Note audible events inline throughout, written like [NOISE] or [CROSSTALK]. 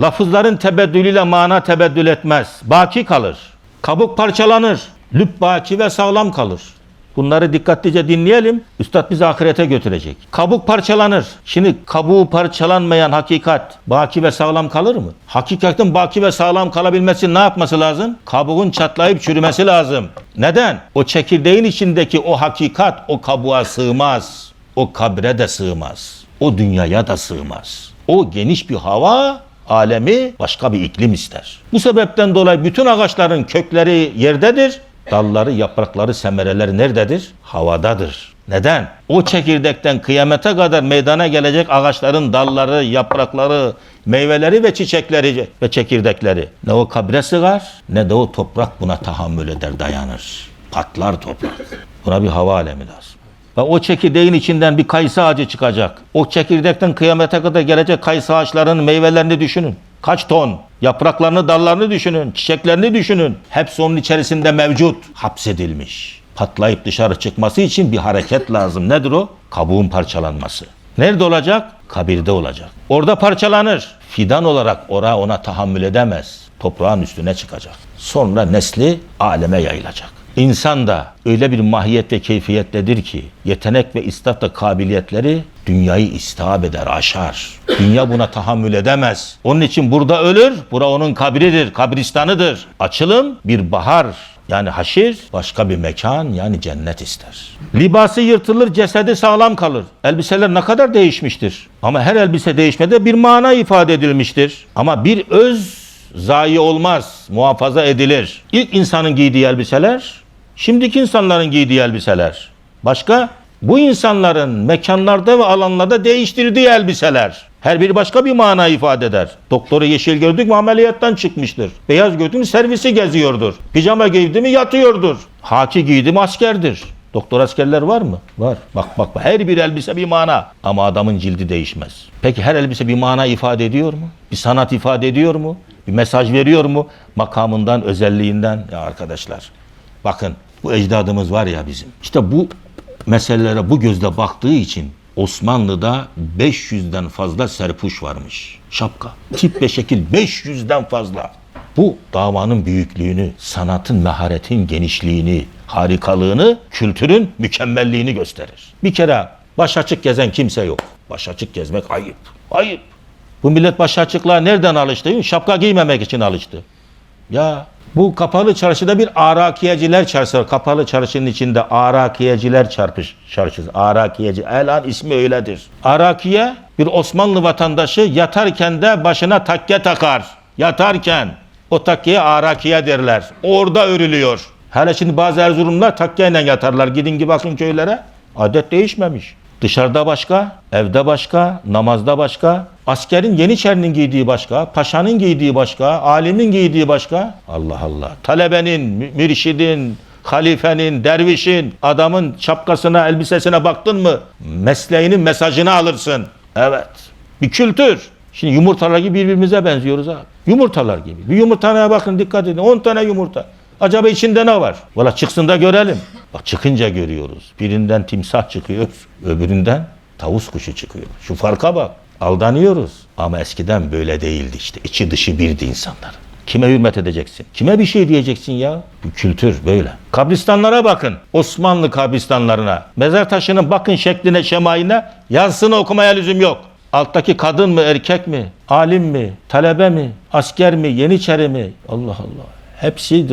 Lafızların tebeddülüyle mana tebeddül etmez. Baki kalır. Kabuk parçalanır. Lüp baki ve sağlam kalır. Bunları dikkatlice dinleyelim. Üstad bizi ahirete götürecek. Kabuk parçalanır. Şimdi kabuğu parçalanmayan hakikat baki ve sağlam kalır mı? Hakikatin baki ve sağlam kalabilmesi ne yapması lazım? Kabuğun çatlayıp çürümesi lazım. Neden? O çekirdeğin içindeki o hakikat o kabuğa sığmaz. O kabre de sığmaz. O dünyaya da sığmaz. O geniş bir hava alemi başka bir iklim ister. Bu sebepten dolayı bütün ağaçların kökleri yerdedir. Dalları, yaprakları, semereleri nerededir? Havadadır. Neden? O çekirdekten kıyamete kadar meydana gelecek ağaçların dalları, yaprakları, meyveleri ve çiçekleri ve çekirdekleri ne o kabre sığar ne de o toprak buna tahammül eder, dayanır. Patlar toprak. Buna bir hava alemi lazım. Ve o çekirdeğin içinden bir kayısı ağacı çıkacak. O çekirdekten kıyamete kadar gelecek kayısı ağaçlarının meyvelerini düşünün. Kaç ton? Yapraklarını, dallarını düşünün. Çiçeklerini düşünün. Hepsi onun içerisinde mevcut. Hapsedilmiş. Patlayıp dışarı çıkması için bir hareket [LAUGHS] lazım. Nedir o? Kabuğun parçalanması. Nerede olacak? Kabirde olacak. Orada parçalanır. Fidan olarak ora ona tahammül edemez. Toprağın üstüne çıkacak. Sonra nesli aleme yayılacak. İnsan da öyle bir mahiyet ve keyfiyettedir ki yetenek ve istatla kabiliyetleri dünyayı istihab eder, aşar. Dünya buna tahammül edemez. Onun için burada ölür, bura onun kabridir, kabristanıdır. Açılım bir bahar yani haşir başka bir mekan yani cennet ister. Libası yırtılır, cesedi sağlam kalır. Elbiseler ne kadar değişmiştir. Ama her elbise değişmede bir mana ifade edilmiştir. Ama bir öz zayi olmaz, muhafaza edilir. İlk insanın giydiği elbiseler, şimdiki insanların giydiği elbiseler. Başka? Bu insanların mekanlarda ve alanlarda değiştirdiği elbiseler. Her biri başka bir mana ifade eder. Doktoru yeşil gördük mü ameliyattan çıkmıştır. Beyaz gördük mü servisi geziyordur. Pijama giydi mi yatıyordur. Haki giydi mi askerdir. Doktor askerler var mı? Var. Bak bak her bir elbise bir mana ama adamın cildi değişmez. Peki her elbise bir mana ifade ediyor mu? Bir sanat ifade ediyor mu? Bir mesaj veriyor mu? Makamından, özelliğinden. Ya arkadaşlar bakın bu ecdadımız var ya bizim. İşte bu meselelere bu gözle baktığı için Osmanlı'da 500'den fazla serpuş varmış. Şapka. Tip ve şekil 500'den fazla. Bu davanın büyüklüğünü, sanatın, maharetin genişliğini, harikalığını, kültürün mükemmelliğini gösterir. Bir kere baş açık gezen kimse yok. Baş açık gezmek ayıp. Ayıp. Bu millet baş açıklığa nereden alıştı? Şapka giymemek için alıştı. Ya bu kapalı çarşıda bir arakiyeciler çarşısı var. Kapalı çarşının içinde arakiyeciler çarpış çarşısı. Arakiyeci. Elan ismi öyledir. Arakiye bir Osmanlı vatandaşı yatarken de başına takke takar. Yatarken o takkeye arakiye derler. Orada örülüyor. Hele şimdi bazı Erzurumlar takkeyle yatarlar. Gidin ki bakın köylere. Adet değişmemiş. Dışarıda başka, evde başka, namazda başka, askerin Yeniçerinin giydiği başka, paşanın giydiği başka, alimin giydiği başka. Allah Allah. Talebenin, mü- mürşidin, halifenin, dervişin, adamın şapkasına, elbisesine baktın mı mesleğinin mesajını alırsın. Evet. Bir kültür. Şimdi yumurtalar gibi birbirimize benziyoruz abi. Yumurtalar gibi. Bir yumurtaya bakın dikkat edin. 10 tane yumurta. Acaba içinde ne var? Valla çıksın da görelim. Bak çıkınca görüyoruz. Birinden timsah çıkıyor, öbüründen tavus kuşu çıkıyor. Şu farka bak. Aldanıyoruz. Ama eskiden böyle değildi işte. İçi dışı birdi insanlar. Kime hürmet edeceksin? Kime bir şey diyeceksin ya? Bu kültür böyle. Kabristanlara bakın. Osmanlı kabristanlarına. Mezar taşının bakın şekline, şemaine. Yazısını okumaya lüzum yok. Alttaki kadın mı, erkek mi? Alim mi? Talebe mi? Asker mi? Yeniçeri mi? Allah Allah. Hepsi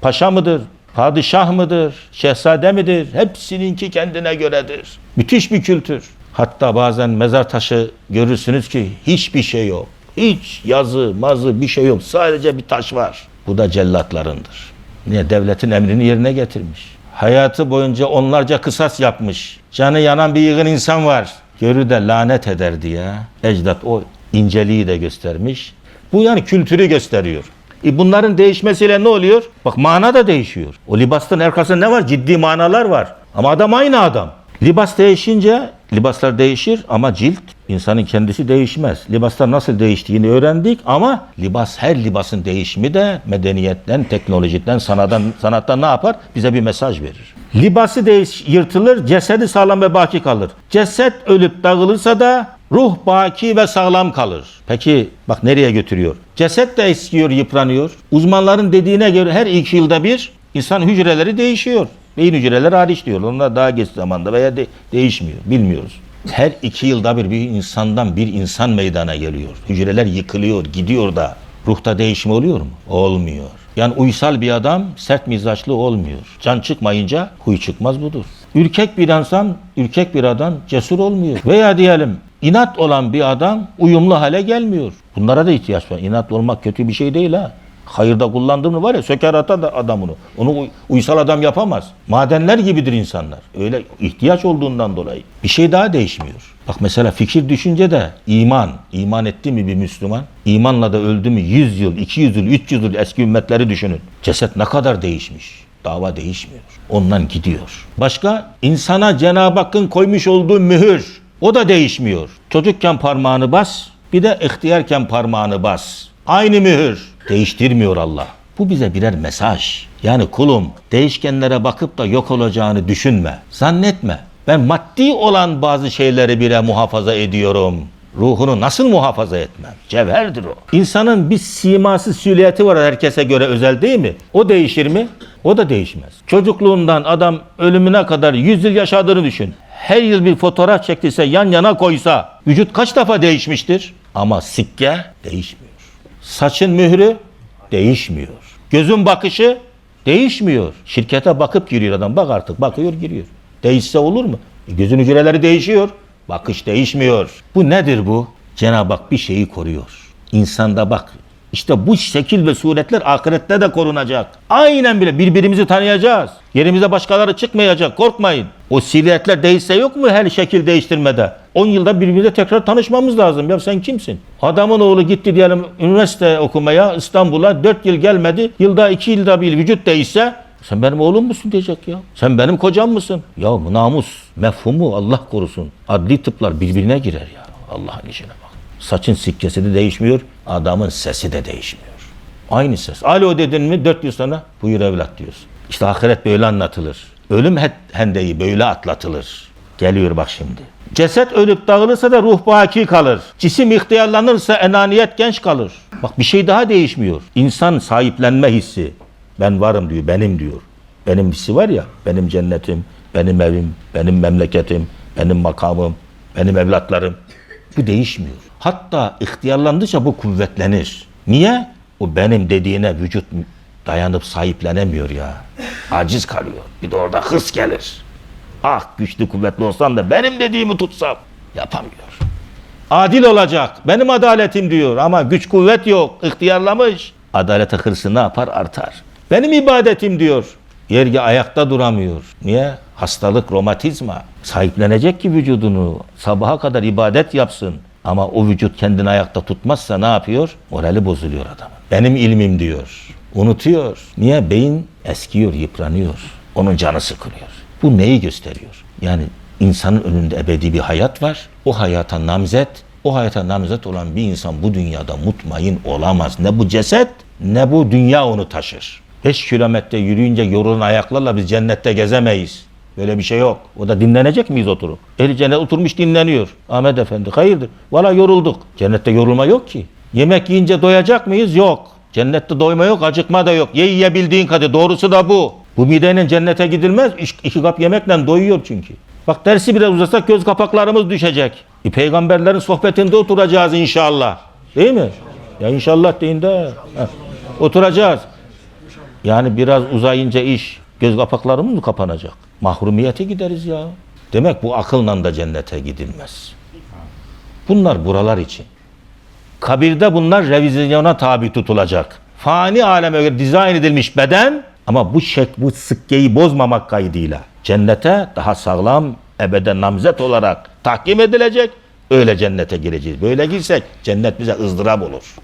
paşa mıdır? Padişah mıdır? Şehzade midir? Hepsininki kendine göredir. Müthiş bir kültür. Hatta bazen mezar taşı görürsünüz ki hiçbir şey yok. Hiç yazı, mazı bir şey yok. Sadece bir taş var. Bu da cellatlarındır. Niye? Devletin emrini yerine getirmiş. Hayatı boyunca onlarca kısas yapmış. Canı yanan bir yığın insan var. Görür de lanet eder diye. Ecdat o inceliği de göstermiş. Bu yani kültürü gösteriyor. E bunların değişmesiyle ne oluyor? Bak mana da değişiyor. O libasın arkasında ne var? Ciddi manalar var. Ama adam aynı adam. Libas değişince libaslar değişir ama cilt insanın kendisi değişmez. Libaslar nasıl değiştiğini öğrendik ama libas her libasın değişimi de medeniyetten, teknolojiden, sanattan, sanattan ne yapar? Bize bir mesaj verir. Libası değiş, yırtılır, cesedi sağlam ve baki kalır. Ceset ölüp dağılırsa da Ruh baki ve sağlam kalır. Peki bak nereye götürüyor? Ceset de eskiyor, yıpranıyor. Uzmanların dediğine göre her iki yılda bir insan hücreleri değişiyor. Beyin hücreleri hariç diyor. Onlar daha geç zamanda veya de- değişmiyor. Bilmiyoruz. Her iki yılda bir bir insandan bir insan meydana geliyor. Hücreler yıkılıyor, gidiyor da. Ruhta değişim oluyor mu? Olmuyor. Yani uysal bir adam sert mizaçlı olmuyor. Can çıkmayınca huy çıkmaz budur. Ürkek bir insan, ürkek bir adam cesur olmuyor. Veya diyelim inat olan bir adam uyumlu hale gelmiyor. Bunlara da ihtiyaç var. İnat olmak kötü bir şey değil ha. Hayırda kullandığın mı var ya söker atar da adamını. Onu uy- uysal adam yapamaz. Madenler gibidir insanlar. Öyle ihtiyaç olduğundan dolayı. Bir şey daha değişmiyor. Bak mesela fikir düşünce de iman. İman etti mi bir Müslüman? İmanla da öldü mü 100 yıl, 200 yıl, 300 yıl eski ümmetleri düşünün. Ceset ne kadar değişmiş. Dava değişmiyor. Ondan gidiyor. Başka insana Cenab-ı Hakk'ın koymuş olduğu mühür. O da değişmiyor. Çocukken parmağını bas, bir de ihtiyarken parmağını bas. Aynı mühür. Değiştirmiyor Allah. Bu bize birer mesaj. Yani kulum değişkenlere bakıp da yok olacağını düşünme. Zannetme. Ben maddi olan bazı şeyleri bile muhafaza ediyorum. Ruhunu nasıl muhafaza etmem? Cevherdir o. İnsanın bir siması, süliyeti var herkese göre özel değil mi? O değişir mi? O da değişmez. Çocukluğundan adam ölümüne kadar 100 yıl yaşadığını düşün. Her yıl bir fotoğraf çektiyse yan yana koysa vücut kaç defa değişmiştir? Ama sikke değişmiyor. Saçın mührü değişmiyor. Gözün bakışı değişmiyor. Şirkete bakıp giriyor adam. Bak artık bakıyor giriyor. Değişse olur mu? E, gözün hücreleri değişiyor. Bakış değişmiyor. Bu nedir bu? Cenab-ı Hak bir şeyi koruyor. İnsanda bak işte bu şekil ve suretler ahirette de korunacak. Aynen bile birbirimizi tanıyacağız. Yerimize başkaları çıkmayacak. Korkmayın. O silüetler değişse yok mu her şekil değiştirmede? 10 yılda birbirimize tekrar tanışmamız lazım. Ya sen kimsin? Adamın oğlu gitti diyelim üniversite okumaya İstanbul'a 4 yıl gelmedi. Yılda 2 yılda bir vücut değişse sen benim oğlum musun diyecek ya. Sen benim kocam mısın? Ya namus, mefhumu Allah korusun. Adli tıplar birbirine girer ya. Allah'ın işine bak. Saçın sikkesi de değişmiyor, adamın sesi de değişmiyor. Aynı ses. Alo dedin mi dört yıl sonra buyur evlat diyorsun. İşte ahiret böyle anlatılır. Ölüm he- hendeyi böyle atlatılır. Geliyor bak şimdi. Ceset ölüp dağılırsa da ruh baki kalır. Cisim ihtiyarlanırsa enaniyet genç kalır. Bak bir şey daha değişmiyor. İnsan sahiplenme hissi. Ben varım diyor, benim diyor. Benim hissi var ya, benim cennetim, benim evim, benim memleketim, benim makamım, benim evlatlarım. Bu değişmiyor. Hatta ihtiyarlandıkça bu kuvvetlenir. Niye? O benim dediğine vücut dayanıp sahiplenemiyor ya. Aciz kalıyor. Bir de orada hırs gelir. Ah güçlü kuvvetli olsam da benim dediğimi tutsam. Yapamıyor. Adil olacak. Benim adaletim diyor ama güç kuvvet yok. İhtiyarlamış. Adalete hırsı ne yapar? Artar. Benim ibadetim diyor. Yerge ayakta duramıyor. Niye? Hastalık, romatizma. Sahiplenecek ki vücudunu. Sabaha kadar ibadet yapsın. Ama o vücut kendini ayakta tutmazsa ne yapıyor? Morali bozuluyor adamın. Benim ilmim diyor. Unutuyor. Niye? Beyin eskiyor, yıpranıyor. Onun canı sıkılıyor. Bu neyi gösteriyor? Yani insanın önünde ebedi bir hayat var. O hayata namzet, o hayata namzet olan bir insan bu dünyada mutmain olamaz. Ne bu ceset ne bu dünya onu taşır. 5 kilometre yürüyünce yorulan ayaklarla biz cennette gezemeyiz. Böyle bir şey yok. O da dinlenecek miyiz oturup? Ehli cennet oturmuş dinleniyor. Ahmet Efendi hayırdır? Valla yorulduk. Cennette yorulma yok ki. Yemek yiyince doyacak mıyız? Yok. Cennette doyma yok, acıkma da yok. Ye yiyebildiğin kadar. Doğrusu da bu. Bu mideyle cennete gidilmez. İki kap yemekle doyuyor çünkü. Bak dersi biraz uzasak göz kapaklarımız düşecek. E, peygamberlerin sohbetinde oturacağız inşallah. Değil mi? Ya inşallah deyin de. Oturacağız. Yani biraz uzayınca iş göz kapaklarımız mı kapanacak? Mahrumiyete gideriz ya. Demek bu akılla da cennete gidilmez. Bunlar buralar için. Kabirde bunlar revizyona tabi tutulacak. Fani aleme göre dizayn edilmiş beden ama bu şek bu sıkkeyi bozmamak kaydıyla cennete daha sağlam ebede namzet olarak tahkim edilecek. Öyle cennete gireceğiz. Böyle girsek cennet bize ızdırap olur.